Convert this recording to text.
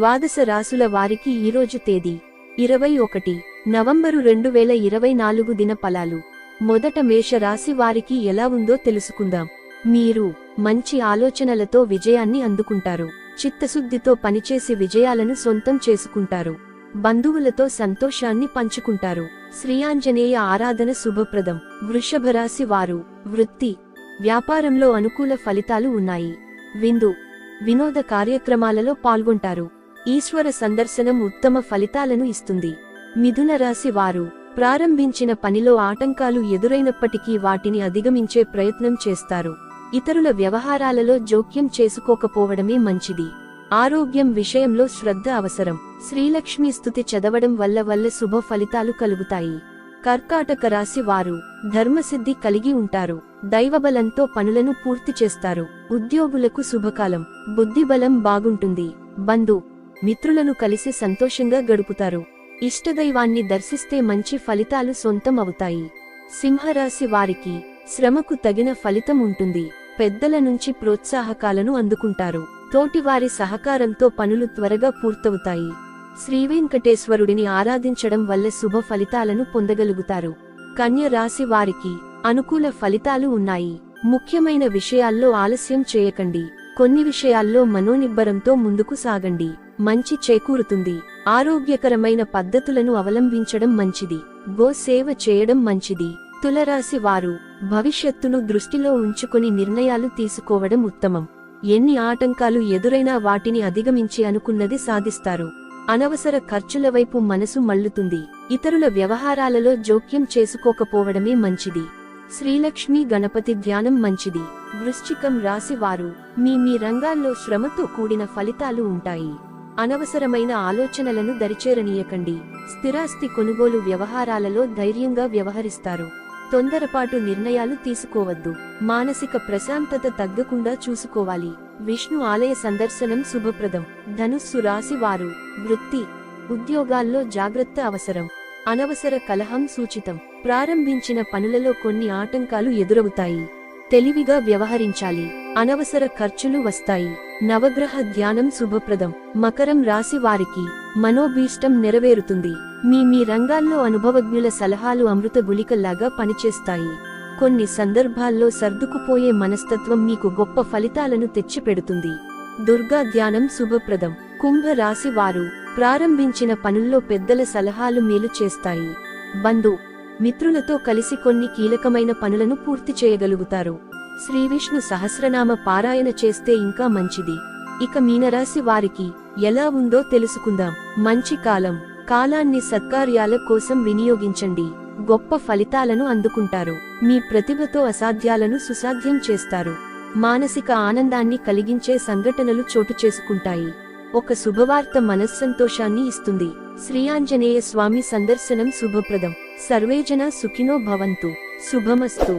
ద్వాదశ రాసుల వారికి ఈరోజు తేదీ ఇరవై ఒకటి నవంబరు రెండు వేల ఇరవై నాలుగు దిన ఫలాలు. మొదట మేష రాశి వారికి ఎలా ఉందో తెలుసుకుందాం. మీరు మంచి ఆలోచనలతో విజయాన్ని అందుకుంటారు. చిత్తశుద్ధితో పనిచేసి విజయాలను సొంతం చేసుకుంటారు. బంధువులతో సంతోషాన్ని పంచుకుంటారు. శ్రీయాంజనేయ ఆరాధన శుభప్రదం. వృషభ రాశి వారు వృత్తి వ్యాపారంలో అనుకూల ఫలితాలు ఉన్నాయి. విందు వినోద కార్యక్రమాలలో పాల్గొంటారు. ఈశ్వర సందర్శనం ఉత్తమ ఫలితాలను ఇస్తుంది. మిథున రాశి వారు ప్రారంభించిన పనిలో ఆటంకాలు ఎదురైనప్పటికీ వాటిని అధిగమించే ప్రయత్నం చేస్తారు. ఇతరుల వ్యవహారాలలో జోక్యం చేసుకోకపోవడమే మంచిది. ఆరోగ్యం విషయంలో శ్రద్ధ అవసరం. శ్రీలక్ష్మి స్థుతి చదవడం వల్ల వల్ల శుభ ఫలితాలు కలుగుతాయి. కర్కాటక రాశి వారు ధర్మసిద్ధి కలిగి ఉంటారు. దైవబలంతో పనులను పూర్తి చేస్తారు. ఉద్యోగులకు శుభకాలం. బుద్ధిబలం బాగుంటుంది. బంధు మిత్రులను కలిసి సంతోషంగా గడుపుతారు. ఇష్టదైవాన్ని దర్శిస్తే మంచి ఫలితాలు సొంతం అవుతాయి సింహరాశి వారికి శ్రమకు తగిన ఫలితం ఉంటుంది. పెద్దల నుంచి ప్రోత్సాహకాలను అందుకుంటారు. తోటివారి సహకారంతో పనులు త్వరగా పూర్తవుతాయి. శ్రీవెంకటేశ్వరుడిని ఆరాధించడం వల్ల శుభ ఫలితాలను పొందగలుగుతారు. కన్య రాశి వారికి అనుకూల ఫలితాలు ఉన్నాయి. ముఖ్యమైన విషయాల్లో ఆలస్యం చేయకండి. కొన్ని విషయాల్లో మనోనిబ్బరంతో ముందుకు సాగండి. మంచి చేకూరుతుంది. ఆరోగ్యకరమైన పద్ధతులను అవలంబించడం మంచిది. గో సేవ చేయడం మంచిది. తులరాశి వారు భవిష్యత్తును దృష్టిలో ఉంచుకుని నిర్ణయాలు తీసుకోవడం ఉత్తమం. ఎన్ని ఆటంకాలు ఎదురైనా వాటిని అధిగమించి అనుకున్నది సాధిస్తారు. అనవసర ఖర్చుల వైపు మనసు మల్లుతుంది ఇతరుల వ్యవహారాలలో జోక్యం చేసుకోకపోవడమే మంచిది. శ్రీలక్ష్మి గణపతి ధ్యానం మంచిది. వృశ్చికం రాశి వారు మీ మీ రంగాల్లో శ్రమతో కూడిన ఫలితాలు ఉంటాయి. అనవసరమైన ఆలోచనలను దరిచేరనీయకండి. స్థిరాస్తి కొనుగోలు వ్యవహారాలలో ధైర్యంగా వ్యవహరిస్తారు. తొందరపాటు నిర్ణయాలు తీసుకోవద్దు. మానసిక ప్రశాంతత తగ్గకుండా చూసుకోవాలి. విష్ణు ఆలయ సందర్శనం శుభప్రదం. ధనుస్సు రాశి వారు వృత్తి ఉద్యోగాల్లో జాగ్రత్త అవసరం. అనవసర కలహం సూచితం. ప్రారంభించిన పనులలో కొన్ని ఆటంకాలు ఎదురవుతాయి. తెలివిగా వ్యవహరించాలి. అనవసర ఖర్చులు వస్తాయి. నవగ్రహ ధ్యానం శుభప్రదం. మకరం రాశి వారికి మనోభీష్టం నెరవేరుతుంది. మీ మీ రంగాల్లో అనుభవజ్ఞుల సలహాలు అమృత గుళికల్లాగా పనిచేస్తాయి. కొన్ని సందర్భాల్లో సర్దుకుపోయే మనస్తత్వం మీకు గొప్ప ఫలితాలను తెచ్చిపెడుతుంది. దుర్గా ధ్యానం శుభప్రదం. కుంభ రాశి వారు ప్రారంభించిన పనుల్లో పెద్దల సలహాలు మేలు చేస్తాయి. బంధు మిత్రులతో కలిసి కొన్ని కీలకమైన పనులను పూర్తి చేయగలుగుతారు. శ్రీవిష్ణు సహస్రనామ పారాయణ చేస్తే ఇంకా మంచిది. ఇక మీనరాశి వారికి ఎలా ఉందో తెలుసుకుందాం. మంచి కాలం. కాలాన్ని సత్కార్యాల కోసం వినియోగించండి. గొప్ప ఫలితాలను అందుకుంటారు. మీ ప్రతిభతో అసాధ్యాలను సుసాధ్యం చేస్తారు. మానసిక ఆనందాన్ని కలిగించే సంఘటనలు చోటు చేసుకుంటాయి. ఒక శుభవార్త మనస్సంతోషాన్ని ఇస్తుంది. శ్రీయాంజనేయ స్వామి సందర్శనం శుభప్రదం. सर्वे जन सुखिनो भवन्तु शुभमस्तु